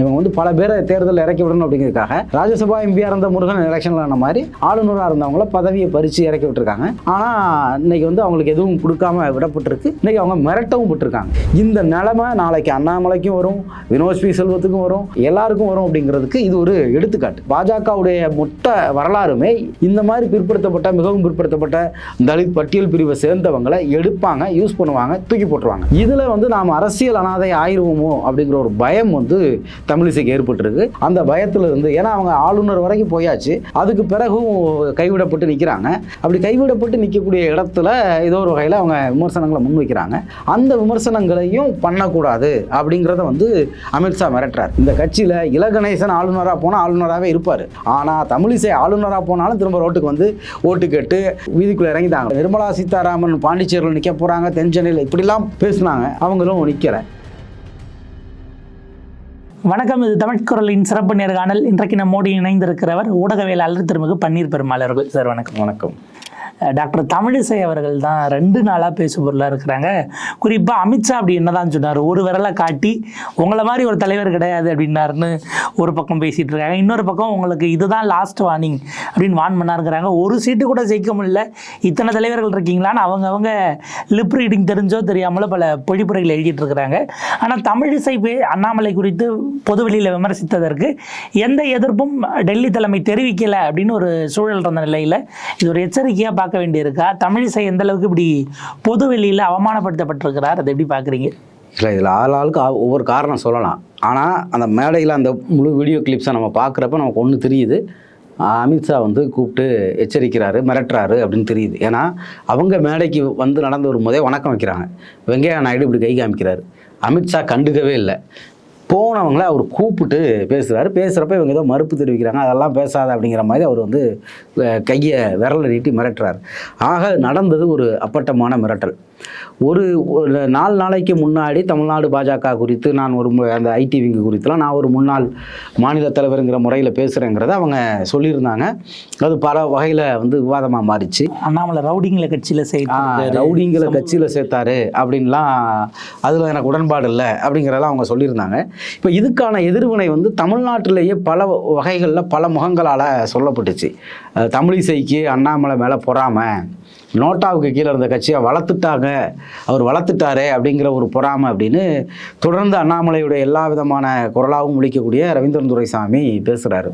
இவங்க வந்து பல பேரை தேர்தலில் இறக்கி விடணும் அப்படிங்கிறதுக்காக ராஜ்யசபா எம்பியா இருந்த முருகன் எலெக்ஷனில் ஆன மாதிரி ஆளுநராக இருந்தவங்கள பதவியை பறித்து இறக்கி விட்டுருக்காங்க. ஆனால் இன்னைக்கு வந்து அவங்களுக்கு எதுவும் கொடுக்காம விடப்பட்டிருக்கு. இன்னைக்கு அவங்க மிரட்டவும் விட்டுருக்காங்க இந்த நிலைமை நாளைக்கு அண்ணாமலைக்கும் வரும் வினோத் பி செல்வத்துக்கும் வரும் எல்லாருக்கும் வரும் அப்படிங்கிறதுக்கு இது ஒரு எடுத்துக்காட்டு. பாஜகவுடைய மொத்த வரலாறுமே இந்த மாதிரி பிற்படுத்தப்பட்ட மிகவும் பிற்படுத்தப்பட்ட தலித் பட்டியல் பிரிவை சேர்ந்தவங்களை எடுப்பாங்க யூஸ் பண்ணுவாங்க தூக்கி போட்டுருவாங்க. இதில் வந்து நாம் அரசியல் அனாதை ஆயிடுவோமோ அப்படிங்கிற ஒரு பயம் வந்து தமிழிசைக்கு ஏற்பட்டிருக்கு. அந்த பயத்தில் இருந்து ஏன்னா அவங்க ஆளுநர் வரைக்கும் போயாச்சு. அதுக்கு பிறகும் கைவிடப்பட்டு நிற்கிறாங்க அப்படி கைவிடப்பட்டு நிற்கக்கூடிய இடத்துல ஏதோ ஒரு வகையில் அவங்க விமர்சனங்களை முன்வைக்கிறாங்க. அந்த விமர்சனங்களையும் பண்ணக்கூடாது அப்படிங்கிறத வந்து அமித்ஷா மிரட்டுறார். இந்த கட்சியில் இலகணேசன் ஆளுநராக போனால் ஆளுநராகவே இருப்பார். ஆனால் தமிழிசை ஆளுநராக போனாலும் திரும்ப ரோட்டுக்கு வந்து ஓட்டு கேட்டு வீதிக்குள்ளே இறங்கிட்டாங்க. நிர்மலா சீதாராமன் பாண்டிச்சேரியில் நிற்க போகிறாங்க தென்சென்னையில் இப்படிலாம் பேசுனாங்க. அவங்களும் நிற்கிறேன் வணக்கம் இது தமிழ் குரலின் சிறப்பு நேர்காணல். இன்றைக்கு நம்மோடு இணைந்திருக்கிறவர் ஊடகவியலாளர் திருமிகு பன்னீர் பெருமாள் அவர்கள். சார் வணக்கம். வணக்கம். டாக்டர் தமிழிசை அவர்கள் தான் ரெண்டு நாளாக பேசுபொருளாக இருக்கிறாங்க. குறிப்பாக அமித்ஷா அப்படி என்னதான் சொன்னார் ஒரு விரலை காட்டி உங்களை மாதிரி ஒரு தலைவர் கிடையாது அப்படின்னாருன்னு ஒரு பக்கம் பேசிகிட்டு இருக்காங்க. இன்னொரு பக்கம் உங்களுக்கு இதுதான் லாஸ்ட் வார்னிங் அப்படின்னு வான் பண்ணாருங்கிறாங்க. ஒரு சீட்டு கூட ஜெயிக்க முடியல. இத்தனை தலைவர்கள் இருக்கீங்களான்னு அவங்க அவங்க லிப் ரீடிங் தெரிஞ்சோ தெரியாமலோ பல பொழிப்புரைகள் எழுதிட்டு இருக்கிறாங்க. ஆனால் தமிழிசை பே அண்ணாமலை குறித்து பொதுவெளியில் விமர்சித்ததற்கு எந்த எதிர்ப்பும் டெல்லி தலைமை தெரிவிக்கலை அப்படின்னு ஒரு சூழல் இருந்த நிலையில் இது ஒரு எச்சரிக்கையாக பார்க்க வேண்டியிருக்கா? தமிழிசை எந்த அளவுக்கு இப்படி பொது வெளியில் அவமானப்படுத்தப்பட்டிருக்கிறார்? அதை எப்படி பார்க்குறீங்க? இல்லை இதில் ஆள் ஆளுக்கு ஒவ்வொரு காரணம் சொல்லலாம். ஆனால் அந்த மேடையில் அந்த முழு வீடியோ கிளிப்ஸை நம்ம பார்க்குறப்ப நமக்கு ஒன்று தெரியுது. அமித்ஷா வந்து கூப்பிட்டு எச்சரிக்கிறாரு மிரட்டுறாரு அப்படின்னு தெரியுது. ஏன்னா அவங்க மேடைக்கு வந்து நடந்து வரும்போதே வணக்கம் வைக்கிறாங்க. வெங்கையா நாயுடு இப்படி கை காமிக்கிறாரு. அமித்ஷா கண்டுக்கவே இல்லை. போனவங்கள அவர் கூப்பிட்டு பேசுகிறாரு பேசுகிறப்ப இவங்க ஏதோ மறுப்பு தெரிவிக்கிறாங்க. அதெல்லாம் பேசாத அப்படிங்கிற மாதிரி அவர் வந்து கையை விரலை நீட்டி மிரட்டுறாரு. ஆக நடந்தது ஒரு அப்பட்டமான மிரட்டல். ஒரு ஒரு நாலு நாளைக்கு முன்னாடி தமிழ்நாடு பாஜக குறித்து நான் ஒரு அந்த ஐடி விங்கு குறித்துலாம் நான் ஒரு முன்னாள் மாநில தலைவருங்கிற முறையில் பேசுகிறேங்கிறத அவங்க சொல்லியிருந்தாங்க. அது பல வகையில் வந்து விவாதமாக மாறிச்சு. அண்ணாமலை ரவுடிங்களை கட்சியில் சேர்த்து ரவுடிங்களை கட்சியில் சேர்த்தாரு அப்படின்லாம் அதில் எனக்கு உடன்பாடு இல்லை அப்படிங்கிறதெல்லாம் அவங்க சொல்லியிருந்தாங்க. இப்போ இதுக்கான எதிர்வினை வந்து தமிழ்நாட்டிலேயே பல வகைகளில் பல முகங்களால் சொல்லப்பட்டுச்சு. தமிழிசைக்கு அண்ணாமலை மேலே பொறாமை நோட்டாவுக்கு கீழே இருந்த கட்சியை வளர்த்துட்டாங்க. அவர் வளர்த்துட்டாரே அப்படிங்கிற ஒரு பொறாமை அப்படின்னு தொடர்ந்து அண்ணாமலையுடைய எல்லா விதமான குரலாகவும் முழிக்கக்கூடிய ரவீந்திரன் துரைசாமி பேசுகிறாரு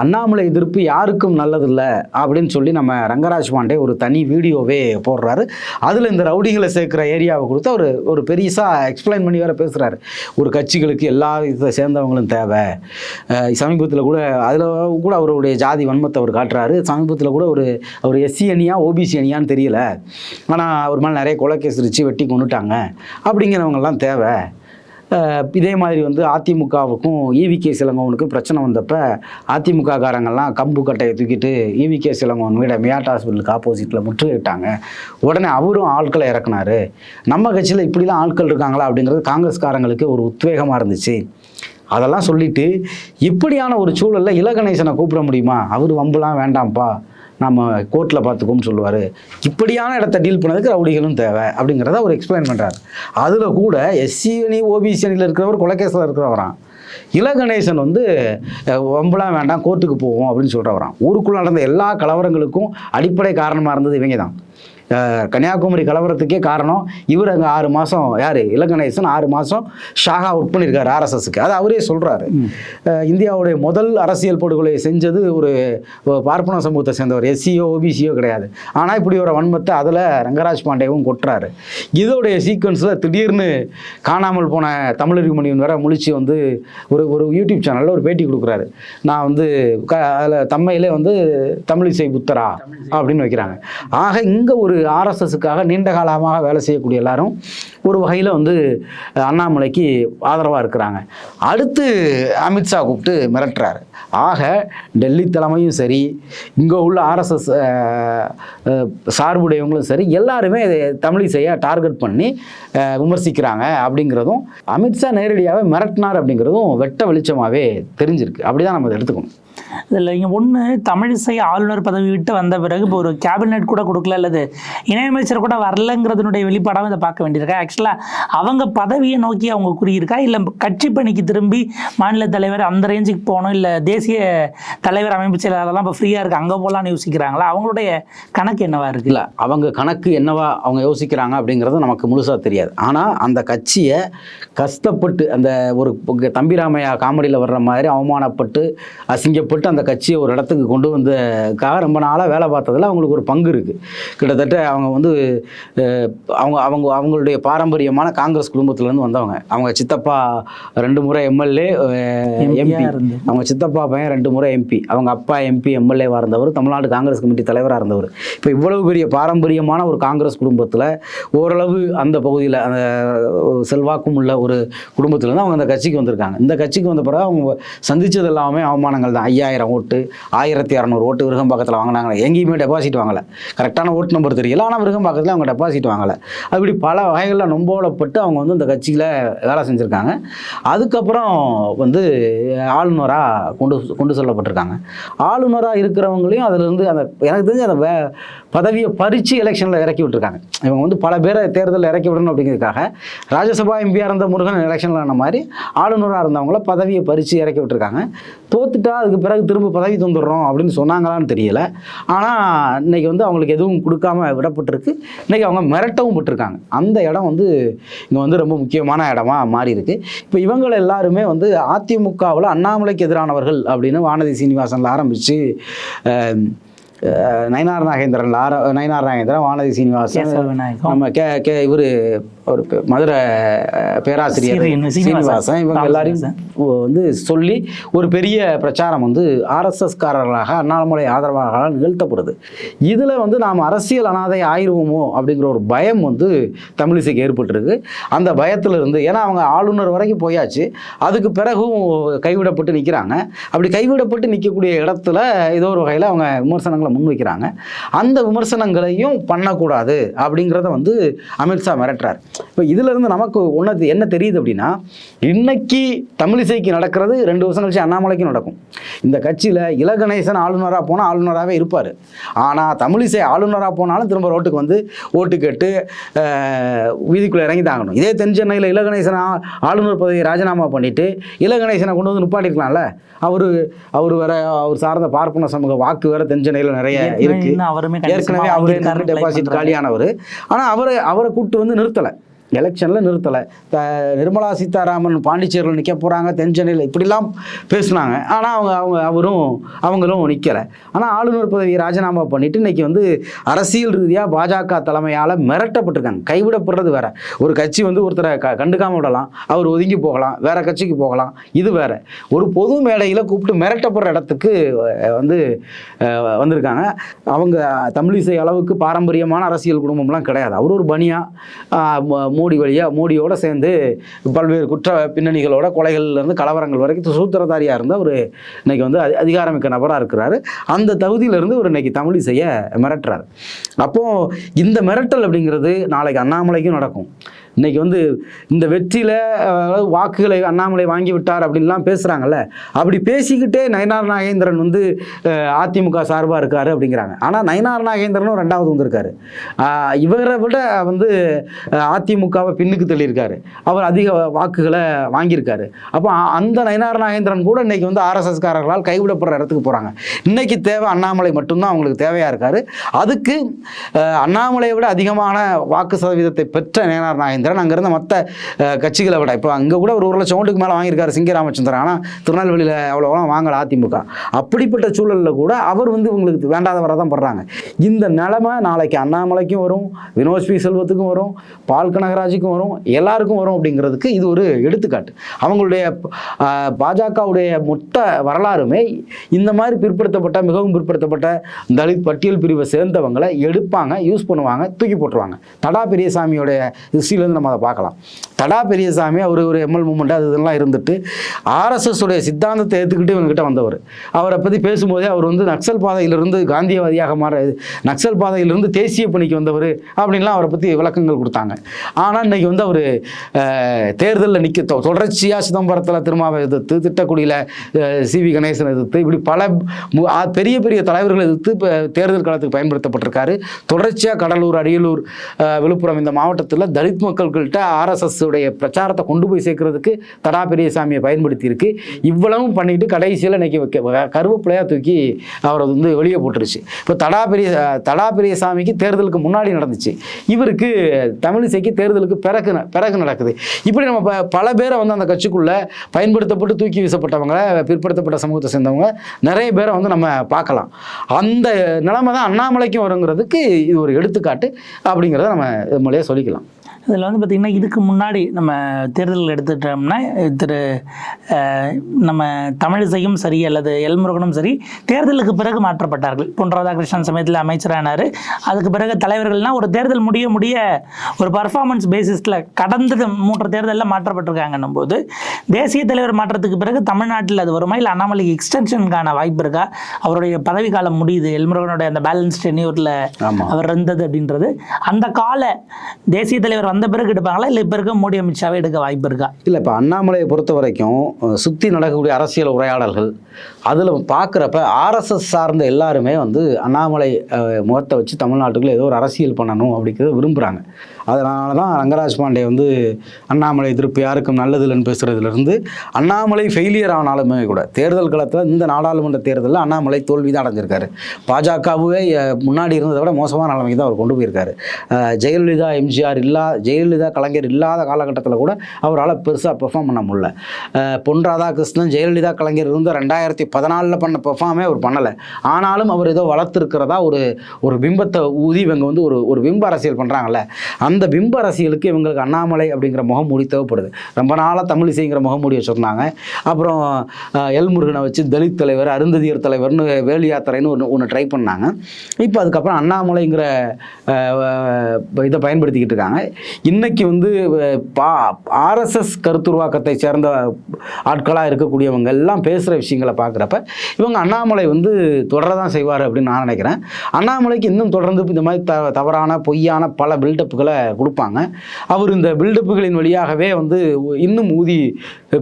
அண்ணாமலை எதிர்ப்பு யாருக்கும் நல்லதில்லை அப்படின்னு சொல்லி நம்ம ரங்கராஜ் பாண்டே ஒரு தனி வீடியோவே போடுறாரு. அதில் இந்த ரவுடிகளை சேர்க்குற ஏரியாவை கொடுத்து அவர் ஒரு பெரியசாக எக்ஸ்பிளைன் பண்ணி வேற பேசுகிறாரு ஒரு கட்சிகளுக்கு எல்லா இதை சேர்ந்தவங்களும் தேவை. சமீபத்தில் கூட அதில் கூட அவருடைய ஜாதி வன்மத்தை அவர் காட்டுறாரு. சமீபத்தில் கூட ஒரு அவர் எஸ்சி அணியா ஓபிசி அணியான்னு தெரியல. ஆனால் அவர் மேலே நிறைய கொலைக்கேஸ் வச்சு வெட்டி கொண்டுட்டாங்க. அப்படிங்கிறவங்கெல்லாம் தேவை. இதே மாதிரி வந்து அதிமுகவுக்கும் ஈவிகே சிலங்கோவனுக்கும் பிரச்சனை வந்தப்போ அதிமுக கம்பு கட்டையை தூக்கிட்டு ஈவிகே சிலங்கோவன் வீட மியாட் ஹாஸ்பிட்டலுக்கு ஆப்போசிட்டில் முற்றுகிட்டாங்க உடனே அவரும் ஆட்களை இறக்குனாரு. நம்ம கட்சியில் இப்படிலாம் ஆட்கள் இருக்காங்களா அப்படிங்கிறது காங்கிரஸ்காரங்களுக்கு ஒரு உத்வேகமாக இருந்துச்சு. அதெல்லாம் சொல்லிட்டு இப்படியான ஒரு சூழலில் இலகணேசனை கூப்பிட முடியுமா? அவர் வம்புலாம் வேண்டாம்ப்பா. நம்ம கோர்ட்டில் பார்த்துக்கோம்னு சொல்லுவார். இப்படியான இடத்த டீல் பண்ணதுக்கு ரவுடிகளும் தேவை அப்படிங்கிறத அவர் எக்ஸ்பிளைன் பண்ணுறாரு அதில் கூட எஸ்சி அணி ஓபிசி அணியில் இருக்கிறவர் கொலைகேசில் இருக்கிறவரான் இலகணேசன் வந்து அஹ், வேண்டாம் கோர்ட்டுக்கு போவோம் அப்படின்னு சொல்கிறவரான் ஊருக்குள்ளே நடந்த எல்லா கலவரங்களுக்கும் அடிப்படை காரணமாக இருந்தது இவங்க தான் கன்னியாகுமரி கலவரத்துக்கே காரணம் இவர் அங்கே ஆறு மாதம் யார்? இலகணேசன் ஆறு மாதம் ஷாகா ஒர்க் பண்ணியிருக்காரு ஆர்எஸ்எஸ்க்கு அது அவரே சொல்கிறாரு இந்தியாவுடைய முதல் அரசியல் படுகொலையை செஞ்சது ஒரு பார்ப்பன சமூகத்தை சேர்ந்தவர் எஸ்சியோ ஓபிசியோ கிடையாது. ஆனால் இப்படி ஒரு வன்மத்தை அதில் ரங்கராஜ் பாண்டேவும் கொட்டுறாரு. இதோடைய சீக்வன்ஸில் திடீர்னு காணாமல் போன தமிழறிவு மணிவன் வேற முழிச்சு வந்து ஒரு ஒரு யூடியூப் சேனலில் ஒரு பேட்டி கொடுக்குறாரு. நான் வந்து க அதில் தம்மையிலே வந்து தமிழிசை புத்தரா? அப்படின்னு வைக்கிறாங்க. ஆக இங்கே ஒரு ஆர்எஸ்எஸுக்காக நீண்ட காலமாக வேலை செய்யக்கூடிய எல்லாரும் ஒரு வகையில் வந்து அண்ணாமலைக்கு ஆதரவாக இருக்கிறாங்க. அடுத்து அமித்ஷா கூப்பிட்டு மிரட்டுறாரு. ஆக டெல்லி தலைமையும் சரி இங்கே உள்ள ஆர்எஸ்எஸ் சார்புடையவங்களும் சரி எல்லாருமே இதை தமிழிசையை டார்கெட் பண்ணி விமர்சிக்கிறாங்க அப்படிங்கிறதும் அமித்ஷா நேரடியாகவே மிரட்டினார் அப்படிங்கிறதும் வெட்ட வெளிச்சமாகவே தெரிஞ்சிருக்கு. அப்படி தான் நம்ம அதை எடுத்துக்கணும். இதில் இங்கே ஒன்று தமிழிசை ஆளுநர் பதவி விட்டு வந்த பிறகு இப்போ ஒரு கேபினெட் கூட கொடுக்கல அல்லது இணையமைச்சர் கூட வரலங்கிறதுனுடைய வெளிப்பாடாகவும் இதை பார்க்க வேண்டியிருக்கா. ஆக்சுவலாக அவங்க பதவியை நோக்கி அவங்க குறியிருக்கா இல்லை கட்சி பணிக்கு திரும்பி மாநில தலைவர் அந்த ரேஞ்சுக்கு போகணும்? இல்லை தேசிய தலைவர் அமைப்பு செயலாளர்லாம் இப்போ ஃப்ரீயாக இருக்குது அங்கே போகலான்னு யோசிக்கிறாங்களா? அவங்களுடைய கணக்கு என்னவா இருக்கு? இல்லை அவங்க கணக்கு என்னவா அவங்க யோசிக்கிறாங்க அப்படிங்கிறது நமக்கு முழுசாக தெரியாது. ஆனால் அந்த கட்சியை கஷ்டப்பட்டு அந்த ஒரு தம்பிராமையா காமெடியில் வர்ற மாதிரி அவமானப்பட்டு அசிங்கப்பட்டு அந்த கட்சியை ஒரு இடத்துக்கு கொண்டு வந்ததுக்காக ரொம்ப நாளாக வேலை பார்த்ததுல அவங்களுக்கு ஒரு பங்கு இருக்குது கிட்டத்தட்ட அவங்க வந்து அவங்க அவங்க அவங்களுடைய பாரம்பரியமான காங்கிரஸ் குடும்பத்திலேருந்து வந்தவங்க. அவங்க சித்தப்பா ரெண்டு முறை எம்எல்ஏ எம்பி. அவங்க சித்தப்பா பையன் ரெண்டு முறை எம்பி. அவங்க அப்பா எம்பி எம்எல்ஏவாக இருந்தவர் தமிழ்நாடு காங்கிரஸ் கமிட்டி தலைவராக இருந்தவர். இப்போ இவ்வளவு பெரிய பாரம்பரியமான ஒரு காங்கிரஸ் குடும்பத்தில் ஓரளவு அந்த பகுதியில் அந்த செல்வாக்கும் உள்ள ஒரு குடும்பத்தில் தான் அவங்க அந்த கட்சிக்கு வந்திருக்காங்க. இந்த கட்சிக்கு வந்த பிறகு அவங்க சந்திச்சது எல்லாமே அவமானங்கள் தான். ஐயாயிரம் ஓட்டு ஆயிரத்தி இரநூறு ஓட்டு விருகம்பாக்கத்தில் வாங்கினாங்க எங்கேயுமே டெபாசிட் வாங்கலை. கரெக்டான ஓட்டு நம்பர் தெரியல. ஆனால் விருகம்பாக்கத்தில் அவங்க டெபாசிட் வாங்கலை. அப்படி பல வகைகளில் நொம்போலப்பட்டு அவங்க வந்து இந்த கட்சியில் வேலை செஞ்சுருக்காங்க. அதுக்கப்புறம் வந்து ஆளுநராக கொண்டு கொண்டு செல்லப்பட்டிருக்காங்க. ஆளுநராக இருக்கிறவங்களையும் அதிலிருந்து அந்த எனக்கு தெரிஞ்சு அந்த வே பதவியை பறித்து எலெக்ஷனில் இறக்கி விட்டுருக்காங்க. இவங்க வந்து பல பேரை தேர்தலில் இறக்கி விடணும் அப்படிங்கிறதுக்காக ராஜ்யசபா எம்பியாக இருந்த முருகன் எலெக்ஷனில் ஆன மாதிரி ஆளுநராக இருந்தவங்கள பதவியை பறித்து இறக்கி விட்டுருக்காங்க. தோத்துட்டா அதுக்கு பிறகு திரும்ப பதவி தந்துடுறோம் அப்படின்னு சொன்னாங்களான்னு தெரியல. ஆனால் இன்னைக்கு வந்து அவங்களுக்கு எதுவும் கொடுக்காம விடப்பட்டிருக்கு. இன்றைக்கி அவங்க மிரட்டவும் பட்டிருக்காங்க. அந்த இடம் வந்து இங்கே வந்து ரொம்ப முக்கியமான இடமா மாறி இருக்கு இப்போ இவங்க எல்லாருமே வந்து அதிமுகவில் அண்ணாமலைக்கு எதிரானவர்கள் அப்படின்னு வானதி சீனிவாசனில் ஆரம்பித்து நயனார் நாகேந்திரன் ஆர நயனார் நாகேந்திரன் வானதி சீனிவாசன் நம்ம கே கே இவர் ஒரு மதுரை பேராசிரியர் சீனி- சீனிவாசன். இவங்க எல்லாரையும் வந்து சொல்லி ஒரு பெரிய பிரச்சாரம் வந்து ஆர்எஸ்எஸ் காரர்களாக அண்ணாமலை ஆதரவாக நிகழ்த்தப்படுது. இதில் வந்து நாம் அரசியல் அனாதை ஆயிருவோமோ அப்படிங்கிற ஒரு பயம் வந்து தமிழிசைக்கு ஏற்பட்டிருக்கு. அந்த பயத்துல இருந்து ஏன்னா அவங்க ஆளுநர் வரைக்கும் போயாச்சு. அதுக்கு பிறகும் கைவிடப்பட்டு நிற்கிறாங்க அப்படி கைவிடப்பட்டு நிற்கக்கூடிய இடத்துல ஏதோ ஒரு வகையில் அவங்க விமர்சனங்களை முன்வைக்கிறாங்க. அந்த விமர்சனங்களையும் பண்ணக்கூடாது அப்படிங்கிறத வந்து அமித்ஷா மிரட்டுறார். இப்போ இதிலிருந்து நமக்கு ஒன்று என்ன தெரியுது அப்படின்னா இன்னைக்கு தமிழிசைக்கு நடக்கிறது ரெண்டு வருஷம் கழிச்சு அண்ணாமலைக்கும் நடக்கும். இந்த கட்சியில் இலகணேசன் ஆளுநராக போனால் ஆளுநராகவே இருப்பார். ஆனால் தமிழிசை ஆளுநராக போனாலும் திரும்ப ரோட்டுக்கு வந்து ஓட்டு கேட்டு வீதிக்குள்ளே இறங்கி தாங்கணும் இதே தென் சென்னையில் இலகணேசன் ஆளுநர் பதவியை ராஜினாமா பண்ணிட்டு இலகணேசனை கொண்டு வந்து நிப்பாட்டிருக்கலாம்ல? அவர் அவர் வேற அவர் சார்ந்த பார்ப்பன சமூக வாக்கு வேற தென் சென்னையில் நிறைய இருக்கு. ஏற்கனவே அவரே டெபாசிட். காலியானவர். ஆனால் அவரை அவரை கூப்பிட்டு வந்து நிறுத்தலை. எலெக்ஷனில் நிறுத்தலை. த நிர்மலா சீதாராமன் பாண்டிச்சேரியில் நிற்க போகிறாங்க தென் சென்னையில் இப்படிலாம் பேசுனாங்க. ஆனால் அவங்க அவங்க அவரும் அவங்களும் நிற்கலை ஆனால் ஆளுநர் பதவியை ராஜினாமா பண்ணிவிட்டு இன்னைக்கு வந்து அரசியல் ரீதியாக பாஜக தலைமையால் மிரட்டப்பட்டிருக்காங்க. கைவிடப்படுறது வேற. ஒரு கட்சி வந்து ஒருத்தரை க கண்டுக்காமல் விடலாம். அவர் ஒதுங்கி போகலாம். வேறு கட்சிக்கு போகலாம். இது வேறு. ஒரு பொது மேடையில் கூப்பிட்டு மிரட்டப்படுற இடத்துக்கு வந்து வந்திருக்காங்க. அவங்க தமிழிசை அளவுக்கு பாரம்பரியமான அரசியல் குடும்பம்லாம் கிடையாது. அவர் ஒரு பணியாக மூடி வழியாக மூடியோடு சேர்ந்து பல்வேறு குற்ற பின்னணிகளோட கொலைகள்லேருந்து கலவரங்கள் வரைக்கும் சூத்திரதாரியாக இருந்த ஒரு இன்னைக்கு வந்து அதி- அதிகாரமிக்க நபராக இருக்கிறாரு. அந்த தகுதியிலிருந்து ஒரு இன்னைக்கு தமிழிசையை மிரட்டுறாரு. அப்போது இந்த மிரட்டல் அப்படிங்கிறது நாளைக்கு அண்ணாமலைக்கும் நடக்கும். இன்னைக்கு வந்து இந்த வெற்றியில் அதாவது வாக்குகளை அண்ணாமலை வாங்கி விட்டார் அப்படின்லாம் பேசுகிறாங்கல்ல அப்படி பேசிக்கிட்டே நயனார் நாகேந்திரன் வந்து அதிமுக சார்பாக இருக்கார் அப்படிங்கிறாங்க. ஆனால் நயனார் நாகேந்திரனும் ரெண்டாவது வந்திருக்காரு. இவரை விட வந்து அதிமுகவை பின்னுக்கு தள்ளியிருக்காரு. அவர் அதிக வாக்குகளை வாங்கியிருக்காரு. அப்போ அந்த நயனார் நாகேந்திரன் கூட இன்றைக்கி வந்து ஆர்எஸ்எஸ்காரர்களால் கைவிடப்படுற இடத்துக்கு போகிறாங்க இன்றைக்கி தேவை அண்ணாமலை மட்டும்தான் அவங்களுக்கு தேவையாக இருக்கார். அதுக்கு அண்ணாமலையை விட அதிகமான வாக்கு சதவீதத்தை பெற்ற நயனார் நாகேந்திரன் அங்கிருந்த மற்ற கட்சிகளை விட. இப்போ அங்கே கூட ஒரு ஒரு லட்சம் ஓட்டுக்கு மேலே வாங்கியிருக்காரு சிங்க ராமச்சந்திரன். ஆனால் திருநெல்வேலியில் அவ்வளோலாம் வாங்கல அதிமுக. அப்படிப்பட்ட சூழலில் கூட அவர் வந்து இவங்களுக்கு வேண்டாதவராக தான் படுறாங்க. இந்த நிலமை நாளைக்கு அண்ணாமலைக்கும் வரும் வினோத் பி செல்வத்துக்கும் வரும் பால் கனகராஜுக்கும் வரும் எல்லாருக்கும் வரும் அப்படிங்கிறதுக்கு இது ஒரு எடுத்துக்காட்டு. அவங்களுடைய பாஜகவுடைய மொத்த வரலாறுமே இந்த மாதிரி பிற்படுத்தப்பட்ட மிகவும் பிற்படுத்தப்பட்ட தலித் பட்டியல் பிரிவை சேர்ந்தவங்களை எடுப்பாங்க யூஸ் பண்ணுவாங்க தூக்கி போட்டுருவாங்க. தடா பெரியசாமியோடைய ஹிஸ்ட்ரியிலேருந்து நம்ம அதை பார்க்கலாம். தடா பெரியசாமி அவர் ஒரு எம்எல் மூமெண்ட் அது இதெல்லாம் இருந்துட்டு ஆர்எஸ்எஸ் உடைய சித்தாந்தத்தை ஏற்றுக்கிட்டு இவங்ககிட்ட வந்தவர். அவரை பற்றி பேசும்போதே அவர் வந்து நக்சல் பாதையிலிருந்து காந்தியவாதியாக மாற நக்சல் பாதையிலிருந்து தேசிய பணிக்கு வந்தவர் அப்படின்லாம் அவரை பற்றி விளக்கங்கள் கொடுத்தாங்க. ஆனால் இன்னைக்கு வந்து அவர் தேர்தலில் நிற்க தொடர்ச்சியாக சிதம்பரத்தில் திருமாவை எதிர்த்து திட்டக்குடியில் சி வி கணேசன் எதிர்த்து இப்படி பல மு- பெரிய பெரிய தலைவர்களை எதிர்த்து இப்போ தேர்தல் காலத்துக்கு பயன்படுத்தப்பட்டிருக்காரு. தொடர்ச்சியாக கடலூர் அரியலூர் விழுப்புரம் இந்த மாவட்டத்தில் தலித் பொதுமக்கள்கிட்ட ஆர்எஸ்எஸ் உடைய பிரச்சாரத்தை கொண்டு போய் சேர்க்கறதுக்கு தடா பெரியசாமியை பயன்படுத்தியிருக்கு. இவ்வளவும் பண்ணிட்டு கடைசியில் இன்னைக்கு வைக்க- தூக்கி அவரை வந்து வெளியே போட்டுருச்சு. இப்போ தடா பெரிய தடா பெரியசாமிக்கு தேர்தலுக்கு முன்னாடி நடந்துச்சு. இவருக்கு தமிழிசைக்கு தேர்தலுக்கு பிறகு ந- பிறகு நடக்குது. இப்படி நம்ம ப- பல பேரை வந்து அந்த கட்சிக்குள்ள பயன்படுத்தப்பட்டு தூக்கி வீசப்பட்டவங்க பிற்படுத்தப்பட்ட சமூகத்தை சேர்ந்தவங்க நிறைய பேரை வந்து நம்ம பார்க்கலாம். அந்த நிலைமை தான் அண்ணாமலைக்கும் வருங்கிறதுக்கு இது ஒரு எடுத்துக்காட்டு அப்படிங்கிறத நம்ம இது மூலியம் சொல்லிக்கலாம். இதில் வந்து பார்த்திங்கன்னா இதுக்கு முன்னாடி நம்ம தேர்தல் எடுத்துட்டோம்னா திரு நம்ம தமிழிசையும் சரி அல்லது எல்முருகனும் சரி தேர்தலுக்கு பிறகு மாற்றப்பட்டார்கள். பொன் ராதாகிருஷ்ணன் சமயத்தில் அமைச்சரானார். அதுக்கு பிறகு தலைவர்கள்லாம் ஒரு தேர்தல் முடிய முடிய ஒரு பர்ஃபார்மன்ஸ் பேசிஸில் கடந்த மூன்று தேர்தலில் மாற்றப்பட்டிருக்காங்கன்னும் போது தேசிய தலைவர் மாற்றத்துக்கு பிறகு தமிழ்நாட்டில் அது வருமா? இல்லை அண்ணாமலைக்கு எக்ஸ்டென்ஷனுக்கான வாய்ப்பு இருக்கா? அவருடைய பதவி காலம் முடியுது. எல்முருகனுடைய அந்த பேலன்ஸ் டென்யூரில். அவர் இருந்தது அப்படின்றது. அந்த கால தேசிய தலைவர் வந்த பிறகு எடுப்பாங்களா? இல்லை இப்போ இருக்க மோடி அமித்ஷாவே எடுக்க வாய்ப்பு இருக்கா? இல்லை இப்போ அண்ணாமலையை பொறுத்த வரைக்கும் சுற்றி நடக்கக்கூடிய அரசியல் உரையாடல்கள் அதில் பார்க்குறப்ப ஆர்எஸ்எஸ் சார்ந்த எல்லாருமே வந்து அண்ணாமலை முகத்தை வச்சு தமிழ்நாட்டுக்குள்ள ஏதோ ஒரு அரசியல் பண்ணணும் அப்படிங்கிறத விரும்புகிறாங்க அதனால தான் ரங்கராஜ் பாண்டே வந்து அண்ணாமலை எதிர்ப்பு யாருக்கும் நல்லதில்லைன்னு பேசுகிறதுலேருந்து அண்ணாமலை ஃபெயிலியர் ஆனாலுமே கூட தேர்தல் களத்தில் இந்த நாடாளுமன்ற தேர்தலில் அண்ணாமலை தோல்வி தான் அடைஞ்சிருக்காரு. பாஜகவே முன்னாடி இருந்ததை விட மோசமான நிலைமைக்கு தான் அவர் கொண்டு போயிருக்காரு. ஜெயலலிதா எம்ஜிஆர் இல்லா ஜெயலலிதா கலைஞர் இல்லாத காலகட்டத்தில் கூட அவரால் பெருசாக பெர்ஃபார்ம் பண்ண முடியல. பொன் ராதாகிருஷ்ணன் ஜெயலலிதா கலைஞர் இருந்த ரெண்டாயிரத்தி பதினாலில் பண்ண பெர்ஃபார்மே அவர் பண்ணலை. ஆனாலும் அவர் ஏதோ வளர்த்துருக்கிறதா ஒரு ஒரு பிம்பத்தை ஊதி இவங்க வந்து ஒரு ஒரு பிம்ப அரசியல் பண்ணுறாங்கல்ல அந்த பிம்ப அரசியலுக்கு இவங்களுக்கு அண்ணாமலை அப்படிங்கிற முகமூடி தேவைப்படுது. ரொம்ப நாளாக தமிழிசைங்கிற முகமூடி வச்சுருந்தாங்க. அப்புறம் எல் முருகனை வச்சு தலித் தலைவர் அருந்ததியர் தலைவர்னு வேலு யாத்திரைன்னு ஒன்று ஒன்று ட்ரை பண்ணாங்க. இப்போ அதுக்கப்புறம் அண்ணாமலைங்கிற இதை பயன்படுத்திக்கிட்டு இருக்காங்க. இன்னைக்கு வந்து பா ஆர்எஸ்எஸ் கருத்துருவாக்கத்தை சேர்ந்த ஆட்களாக இருக்கக்கூடியவங்க எல்லாம் பேசுகிற விஷயங்களை பார்க்குறப்ப இவங்க அண்ணாமலை வந்து தொடர தான் செய்வார் அப்படின்னு நான் நினைக்கிறேன். அண்ணாமலைக்கு இன்னும் தொடர்ந்து இந்த மாதிரி த தவறான பொய்யான பல பில்டப்புகளை கொடுப்பாங்க. அவர் இந்த பில்டப்புகளின் வழியாகவே வந்து இன்னும் ஊதி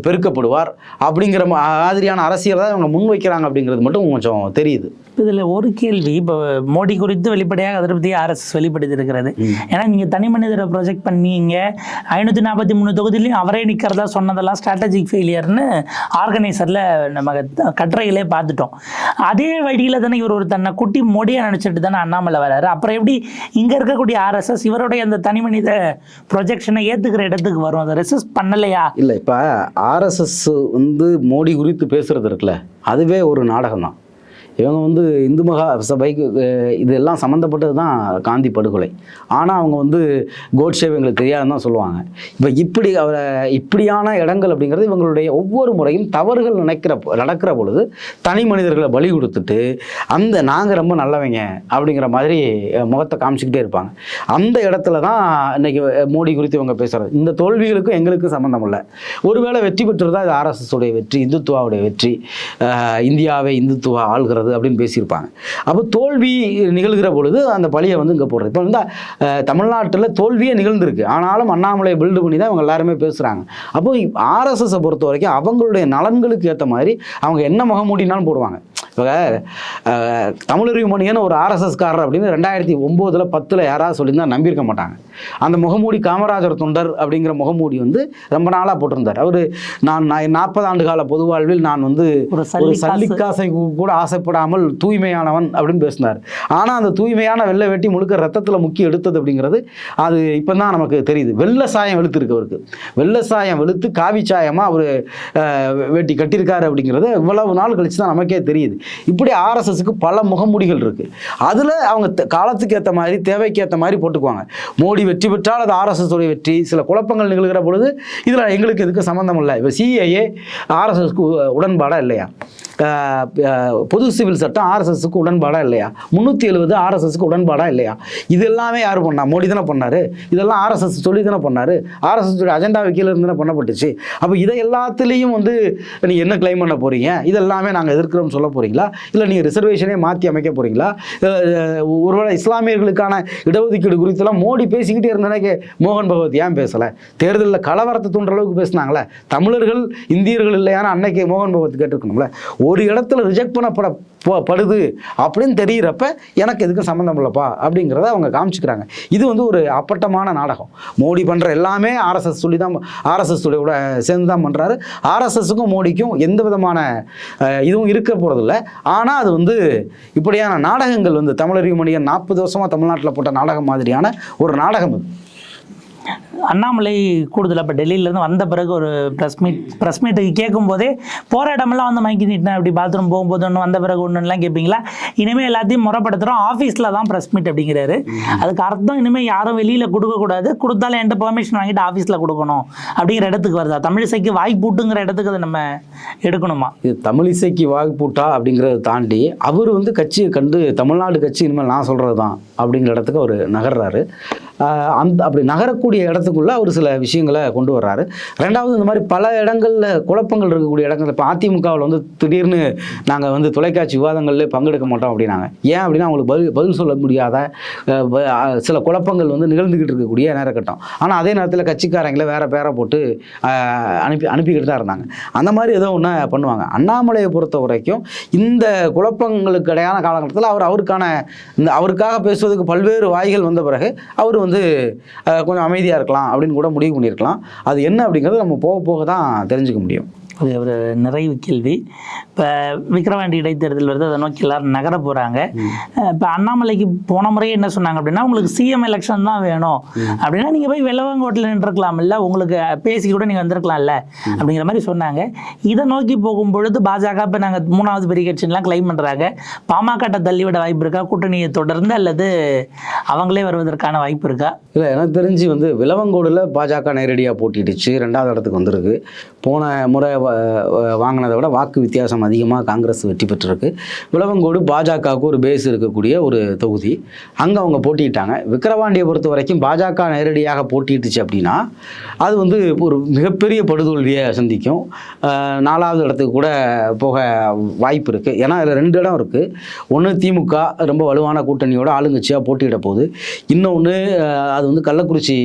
பெருக்கப்படுவார். அப்படிங்கிற மாதிரியான அரசியலை தான் இவங்க முன்வைக்கிறாங்க அப்படிங்கிறது மட்டும் கொஞ்சம் தெரியுது. இதில் ஒரு கேள்வி இப்போ மோடி குறித்து வெளிப்படையாக அதிருப்தி ஆர்எஸ்எஸ் வெளிப்படுத்தியிருக்கிறது. ஏன்னா நீங்கள் தனி மனிதரை ப்ரொஜெக்ட் பண்ணீங்க. ஐநூற்றி நாற்பத்தி மூணு தொகுதியிலையும் அவரே நிற்கிறதா சொன்னதெல்லாம் ஸ்ட்ராட்டஜிக் ஃபெயிலியர்னு ஆர்கனைசரில் நம்ம க- கட்டுரைகளே பார்த்துட்டோம். அதே வழியில் தானே இவர் ஒரு தன்னை குட்டி மோடியாக நினச்சிட்டு தானே அண்ணாமலை வராரு. அப்புறம் எப்படி இங்கே இருக்கக்கூடிய ஆர்எஸ்எஸ் இவருடைய அந்த தனி மனித ப்ரொஜெக்ஷனை ஏற்றுக்கிற இடத்துக்கு வரும்? அதை ரெசிஸ்ட் பண்ணலையா? இல்லை இப்போ ஆர்எஸ்எஸ் வந்து மோடி குறித்து பேசுறது இருக்குல்ல அதுவே ஒரு நாடகம் தான் இவங்க வந்து இந்து மகா சபைக்கு இதெல்லாம் சம்மந்தப்பட்டது தான் காந்தி படுகொலை. ஆனால் அவங்க வந்து கோட்ஷே எங்களுக்கு தெரியாதுன்னு தான் சொல்லுவாங்க. இப்போ இப்படி அவரை இப்படியான இடங்கள் அப்படிங்கிறது இவங்களுடைய ஒவ்வொரு முறையும் தவறுகள் நினைக்கிற நடக்கிற பொழுது தனி மனிதர்களை பலி கொடுத்துட்டு அந்த நாங்கள் ரொம்ப நல்லவங்க அப்படிங்கிற மாதிரி முகத்தை காமிச்சிக்கிட்டே இருப்பாங்க. அந்த இடத்துல தான் இன்னைக்கு மோடி குறித்து இவங்க பேசுகிறது இந்த தோல்விகளுக்கும் எங்களுக்கும் சம்மந்தம் இல்லை. ஒருவேளை வெற்றி பெற்றதா இது ஆர்எஸ்எஸ் உடைய வெற்றி இந்துத்துவாவுடைய வெற்றி. இந்தியாவை இந்துத்துவா ஆள்கிறது அப்படின்னு பேசியிருப்பாங்க. அப்போ தோல்வி நிகழ்கிற பொழுது அந்த பழியை வந்து இங்கே போடுறது. இப்போ வந்து தமிழ்நாட்டில் தோல்வியே நிகழ்ந்திருக்கு. ஆனாலும் அண்ணாமலை பில்டு பண்ணி தான் இவங்க எல்லாருமே பேசுகிறாங்க அப்போ ஆர்எஸ்எஸை பொறுத்த வரைக்கும் அவங்களுடைய நலன்களுக்கு ஏற்ற மாதிரி அவங்க என்ன முகமூடினாலும் போடுவாங்க. இப்போ தமிழறிவு மணியன் ஒரு ஆர்எஸ்எஸ்காரர் அப்படின்னு ரெண்டாயிரத்தி ஒம்போதில் பத்தில் யாராவது சொல்லியிருந்தா நம்பியிருக்க மாட்டாங்க. அந்த முகமூடி காமராஜர் தொண்டர் அப்படிங்கிற முகமூடி வந்து ரொம்ப நாளாக போட்டிருந்தார். அவர் நான் நாற்பது ஆண்டு கால பொது வாழ்வில் நான் வந்து ஒரு ஒரு சல்லி காசு. சல்லிக்காசை கூட ஆசைப்படாமல் தூய்மையானவன் அப்படின்னு பேசினார். ஆனால் அந்த தூய்மையான வெள்ளை வெட்டி முழுக்க ரத்தத்தில் முக்கி எடுத்தது அப்படிங்கிறது அது இப்போ தான் நமக்கு தெரியுது. வெள்ளை சாயம் வெளுத்துருக்கு அவருக்கு. வெள்ளை சாயம் வெளுத்து காவி சாயமாக அவர் வெட்டி கட்டியிருக்காரு அப்படிங்கிறது இவ்வளவு நாள் கழிச்சு தான் நமக்கே தெரியுது. இப்படி ஆர்எஸ்எஸ்க்கு பல முகமூடிகள் இருக்குது அதில் அவங்க காலத்துக்கு ஏற்ற மாதிரி தேவைக்கு ஏற்ற மாதிரி போட்டுக்குவாங்க. மோடி வெற்றி பெற்றால் அது ஆர்எஸ்எஸ் உடைய வெற்றி. சில குழப்பங்கள் நிகழ்கிற பொழுது இதில் எங்களுக்கு எதுக்கு சம்மந்தம் இல்லை. இப்போ சிஏஏ ஆர்எஸ்எஸ்க்கு உடன்பாடாக இல்லையா? பொது சிவில் சட்டம் ஆர்எஸ்எஸ்க்கு உடன்பாடா இல்லையா? முந்நூற்றி எழுபது ஆர்எஸ்எஸ்க்கு உடன்பாடா இல்லையா? இது எல்லாமே யார் பண்ணா? மோடி தானே பண்ணாரு. இதெல்லாம் ஆர்எஸ்எஸ் சொல்லி தானே பண்ணாரு. ஆர்எஸ்எஸ் அஜெண்டா கீழே இருந்து தானே பண்ணப்பட்டுச்சு. அப்போ இதை எல்லாத்துலேயும் வந்து நீ என்ன கிளைம் பண்ண போறீங்க? இதெல்லாமே நாங்கள் எதிர்க்கிறோம் சொல்ல போறீங்களா? இல்லை நீங்கள் ரிசர்வேஷனே மாற்றி அமைக்க போறீங்களா? ஒருவேளை இஸ்லாமியர்களுக்கான இடஒதுக்கீடு குறித்தெல்லாம் மோடி பேசிக்கிட்டே இருந்தனக்கு மோகன் பகவத் ஏன் பேசலை? தேர்தலில் கலவரத்தை தூண்டுற அளவுக்கு பேசினாங்களே. தமிழர்கள் இந்தியர்கள் இல்லையான அன்னைக்கு மோகன் பகவத் கேட்டிருக்கணும்ல. ஒரு இடத்துல ரிஜெக்ட் பண்ணப்பட படுது அப்படின்னு தெரிகிறப்ப எனக்கு எதுக்கும் சம்மந்தம் இல்லைப்பா அப்படிங்கிறத அவங்க காமிச்சுக்கிறாங்க. இது வந்து ஒரு அப்பட்டமான நாடகம். மோடி பண்ணுற எல்லாமே ஆர்எஸ்எஸ் சொல்லி தான் ஆர்எஸ்எஸ் கூட சேர்ந்து தான் பண்ணுறாரு ஆர்எஸ்எஸுக்கும் மோடிக்கும் எந்த விதமான இதுவும் இருக்க போகிறதில்ல ஆனால் அது வந்து இப்படியான நாடகங்கள் வந்து தமிழறிவு மணியன் நாற்பது வருஷமாக தமிழ்நாட்டில் போட்ட நாடகம் மாதிரியான ஒரு நாடகம் அது. அண்ணாமலை கூடுதல் இப்போ டெல்லியிலேருந்து வந்த பிறகு ஒரு ப்ரெஸ் மீட் ப்ரெஸ் மீட்டுக்கு கேட்கும் போதே போகிற இடமெல்லாம் வந்து மைக்கி நீட்டினேன் அப்படி பாத்ரூம் போகும்போது ஒன்று வந்த பிறகு ஒன்றுலாம் கேட்பீங்களா? இனிமேல் எல்லாத்தையும் முறைப்படுத்துகிறோம் ஆஃபீஸில் தான் ப்ரெஸ் மீட் அப்படிங்கிறாரு. அதுக்கு அர்த்தம் இனிமேல் யாரும் வெளியில் கொடுக்கக்கூடாது கொடுத்தாலும் என்கிட்ட பெர்மிஷன் வாங்கிட்டு ஆஃபீஸில் கொடுக்கணும். அப்படிங்கிற இடத்துக்கு வருதா? தமிழிசைக்கு வாய்ப்பூட்டுங்கிற இடத்துக்கு அதை நம்ம எடுக்கணுமா? இது தமிழிசைக்கு வாய்ப்பூட்டா அப்படிங்கிறத தாண்டி அவர் வந்து கட்சியை கண்டு தமிழ்நாடு கட்சி இனிமேல் நான் சொல்கிறது தான் அப்படிங்கிற இடத்துக்கு அவர் நகர்றாரு. அந்த அப்படி நகரக்கூடிய இடத்துக்குள்ளே அவர் சில விஷயங்களை கொண்டு வர்றாரு. ரெண்டாவது இந்த மாதிரி பல இடங்களில் குழப்பங்கள் இருக்கக்கூடிய இடங்கள் இப்போ அதிமுகவில் வந்து திடீர்னு நாங்கள் வந்து தொலைக்காட்சி விவாதங்களில் பங்கெடுக்க மாட்டோம் அப்படின்னாங்க. ஏன் அப்படின்னா அவங்களுக்கு பதில் பதில் சொல்ல முடியாத சில குழப்பங்கள் வந்து நிகழ்ந்துக்கிட்டு இருக்கக்கூடிய நேரக்கட்டம் ஆனால் அதே நேரத்தில் கட்சிக்காரங்களை வேறு பேரை போட்டு அனுப்பி அனுப்பிக்கிட்டு தான் இருந்தாங்க. அந்த மாதிரி ஏதோ ஒன்று பண்ணுவாங்க. அண்ணாமலையை பொறுத்த வரைக்கும் இந்த குழப்பங்களுக்கு இடையான காலகட்டத்தில் அவர் அவருக்கான இந்த அவருக்காக பேசுவதற்கு பல்வேறு வாய்கள் வந்த பிறகு அவர் வந்து கொஞ்சம் அமைதியாக இருக்கலாம் அப்படின்னு கூட முடிவு பண்ணியிருக்கலாம். அது என்ன அப்படிங்கிறது நம்ம போக போக தான் தெரிஞ்சுக்க முடியும். அது ஒரு நிறைவு கேள்வி. இப்போ விக்கிரவாண்டி இடைத்தேர்தல் வருது அதை நோக்கி எல்லாரும் நகர போகிறாங்க இப்போ அண்ணாமலைக்கு போன முறையே என்ன சொன்னாங்க அப்படின்னா உங்களுக்கு சிஎம் எலெக்ஷன் தான் வேணும். அப்படின்னா நீங்கள் போய் வெள்ளவங்கோட்டில் நின்றுருக்கலாம்ல. உங்களுக்கு பேசி கூட நீங்கள் வந்திருக்கலாம்ல. அப்படிங்கிற மாதிரி சொன்னாங்க. இதை நோக்கி போகும் பொழுது பாஜக இப்போ நாங்கள் மூணாவது பெரிய கட்சின்லாம் கிளைம் பண்ணுறாங்க பாமகட்ட தள்ளிவிட வாய்ப்பு இருக்கா? கூட்டணியை தொடர்ந்து அல்லது அவங்களே வருவதற்கான வாய்ப்பு இருக்கா? இல்லை எனக்கு தெரிஞ்சு வந்து விலவங்கோடில் பாஜக நேரடியாக போட்டிடுச்சு. ரெண்டாவது இடத்துக்கு வந்திருக்கு. போன முறை வாங்கினதை விட வாக்கு வித்தியாசம் அதிகமாக காங்கிரஸ் வெற்றி பெற்றிருக்கு. விளவங்கோடு பாஜகவுக்கு ஒரு பேஸ் இருக்கக்கூடிய ஒரு தொகுதி. அங்கே அவங்க போட்டிட்டாங்க விக்கிரவாண்டியை பொறுத்த வரைக்கும் பாஜக நேரடியாக போட்டிட்டுச்சு அப்படின்னா அது வந்து ஒரு மிகப்பெரிய படுதோல்வியை சந்திக்கும். நாலாவது இடத்துக்கு கூட போக வாய்ப்பு இருக்குது ஏன்னா அதில் ரெண்டு இடம் இருக்குது ஒன்று திமுக ரொம்ப வலுவான கூட்டணியோட ஆளுங்கட்சியாக போட்டியிட போகுது. இன்னொன்று அது வந்து கள்ளக்குறிச்சி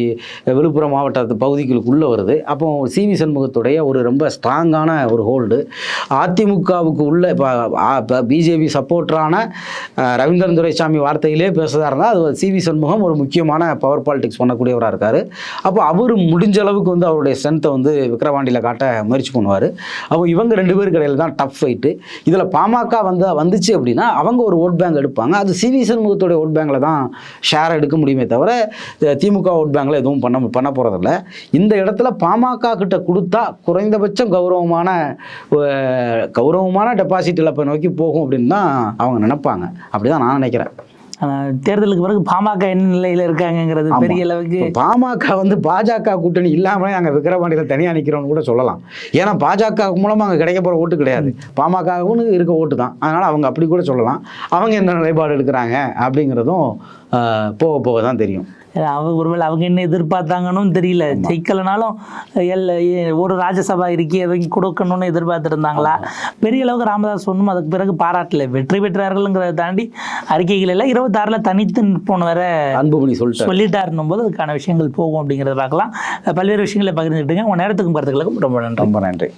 விழுப்புரம் மாவட்ட பகுதிகளுக்குள்ளே வருது. அப்போ சி வி சண்முகத்துடைய ஒரு ரொம்ப ஸ்ட்ராங் ஸ்ட்ராங்கான ஒரு ஹோல்டு. அதிமுகவுக்கு உள்ள இப்போ பிஜேபி சப்போர்ட்டரான ரவீந்திரன் துரைசாமி வார்த்தையிலே பேசுகிறதா இருந்தால் அது சி வி சண்முகம் ஒரு முக்கியமான பவர் பாலிடிக்ஸ் பண்ணக்கூடியவராக இருக்கார். அப்போ அவர் முடிஞ்ச அளவுக்கு வந்து அவருடைய ஸ்ட்ரென்த்தை வந்து விக்ரவாண்டியில் காட்ட முயற்சி பண்ணுவார். அப்போ இவங்க ரெண்டு பேருக்கு இடையில தான் டஃப் ஃபைட்டு இதில் பாமக வந்து வந்துச்சு அப்படின்னா அவங்க ஒரு ஓட் பேங்க் எடுப்பாங்க. அது சி வி சண்முகத்துடைய ஓட் பேங்கில் தான் ஷேர் எடுக்க முடியுமே தவிர திமுக ஓட் பேங்கில் எதுவும் பண்ண பண்ண போகிறதில்ல இந்த இடத்துல பாமக கிட்ட கொடுத்தா குறைந்தபட்சம் கௌரவமான கௌரவமான டெபாசிட் இழப்பை நோக்கி போகும் அப்படின்னு தான் அவங்க நினைப்பாங்க. அப்படி தான் நான் நினைக்கிறேன். தேர்தலுக்கு பிறகு பாமக என்ன நிலையில் இருக்காங்கங்கிறது. பெரிய அளவுக்கு பாமக வந்து பாஜக கூட்டணி இல்லாமலே நாங்கள் விக்கிரவாண்டியில் தனியாக நிற்கிறோம்னு கூட சொல்லலாம். ஏன்னா பாஜக மூலமாக அங்கே கிடைக்க போகிற ஓட்டு கிடையாது. பாமகவுன்னு இருக்க ஓட்டு தான். அதனால் அவங்க அப்படி கூட சொல்லலாம். அவங்க என்ன நிலைப்பாடு எடுக்கிறாங்க அப்படிங்கிறதும் போக போக தான் தெரியும். அவங்க ஒருவேளை அவங்க என்ன எதிர்பார்த்தாங்கன்னு தெரியல. ஜெயிக்கலனாலும் எல் ஒரு ராஜ்யசபா இருக்கி எதையும் கொடுக்கணும்னு எதிர்பார்த்துருந்தாங்களா? பெரிய அளவுக்கு ராமதாஸ் ஒன்றும் அதுக்கு பிறகு பாராட்டல. வெற்றி பெற்றார்கள்ங்கிறத தாண்டி அறிக்கைகள் எல்லாம் இருபத்தாறில் தனித்து நிற்போன்னு வேற அன்புமணி சொல்லிட்டு சொல்லிட்டாருன்னும் போது அதுக்கான விஷயங்கள் போகும் அப்படிங்கிறத பார்க்கலாம் பல்வேறு விஷயங்களை பகிர்ந்துக்கிட்டுங்க உங்கள் நேரத்துக்கும் கருத்துக்களுக்கும் ரொம்ப நன்றி. ரொம்ப நன்றி.